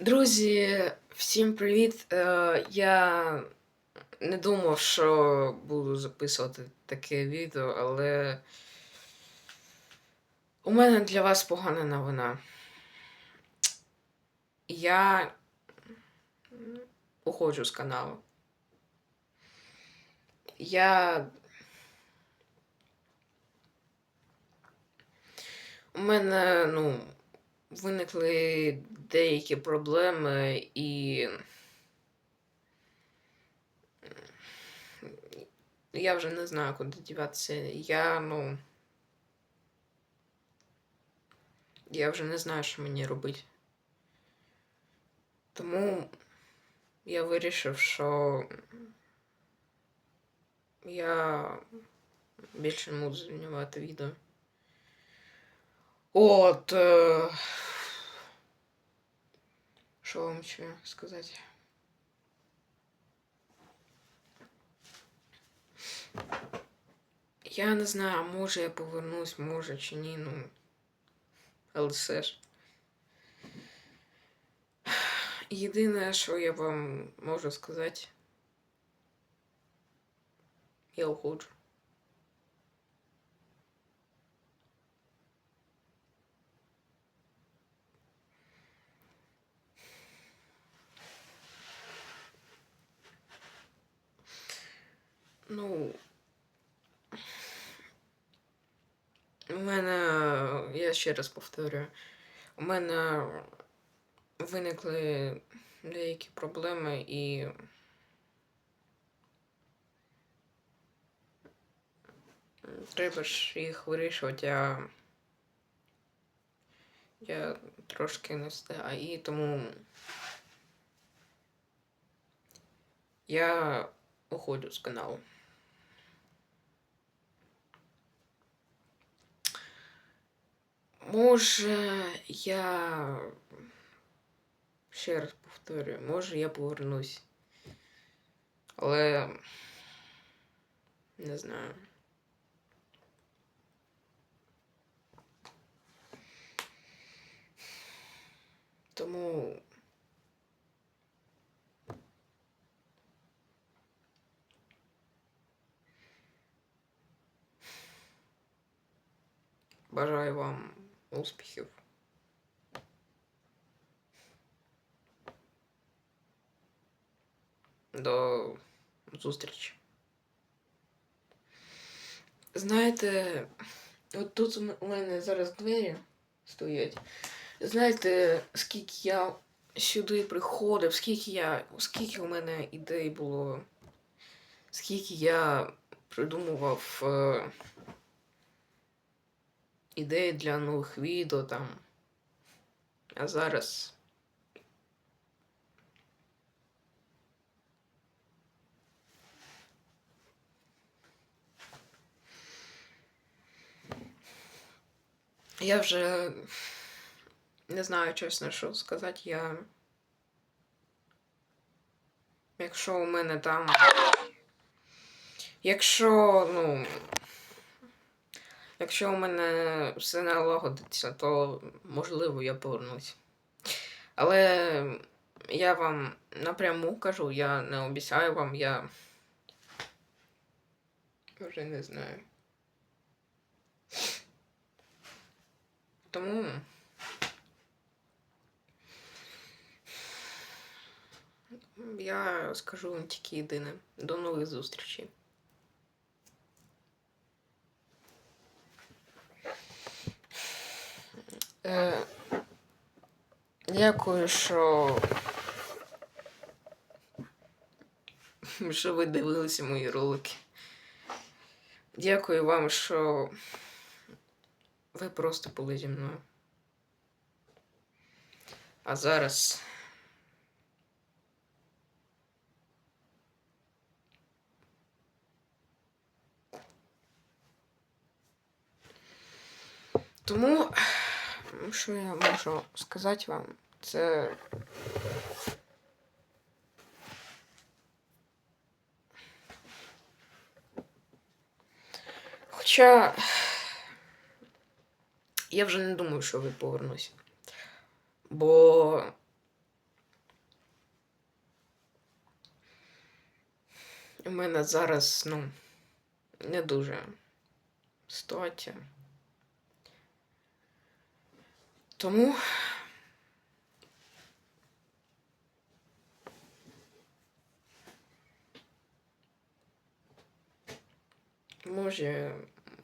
Друзі, всім привіт! Е, я не думав, що буду записувати таке відео, але у мене для вас погана новина. Я уходжу з каналу. Я. У мене, ну, виникли деякі проблеми і. Я вже не знаю, куди діватися. Я, ну. Я вже не знаю, що мені робити. Тому я вирішив, що я більше не буду знімати відео. От. Е... Що вам ще сказати? Я не знаю, може я повернусь, може чи ні, ну. Але все ж. Єдине, що я вам можу сказати, я уходжу. Ну. У мене, я ще раз повторюю, у мене виникли деякі проблеми і. Треба ж їх вирішувати, а я трошки не встигаю, і тому я уходжу з каналу. Може, я ще раз повторюю, може я повернусь. Але не знаю. Тому бажаю вам успіхів. До зустрічі. Знаєте, от тут у мене зараз двері стоять. Знаєте, скільки я сюди приходив, скільки я, скільки у мене ідей було, скільки я придумував е, ідеї для нових відео там. А зараз. Я вже не знаю чесно, що сказати. Я. Якщо у мене там. Якщо, ну. Якщо у мене все налагодиться, то можливо я повернусь. Але я вам напряму кажу, я не обіцяю вам, я вже не знаю. Тому. Я скажу вам тільки єдине. До нових зустрічей. Е, Дякую, що. що ви дивилися мої ролики. Дякую вам, що ви просто були зі мною. А зараз. Тому, що я можу сказати вам? Це. Хоча я вже не думаю, що ви повернуся. Бо. У мене зараз, ну, не дуже ситуація. Тому. Може,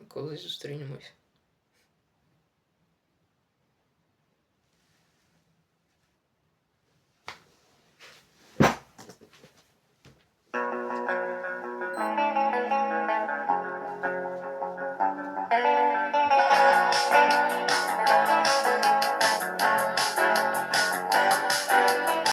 колись зустрінемось.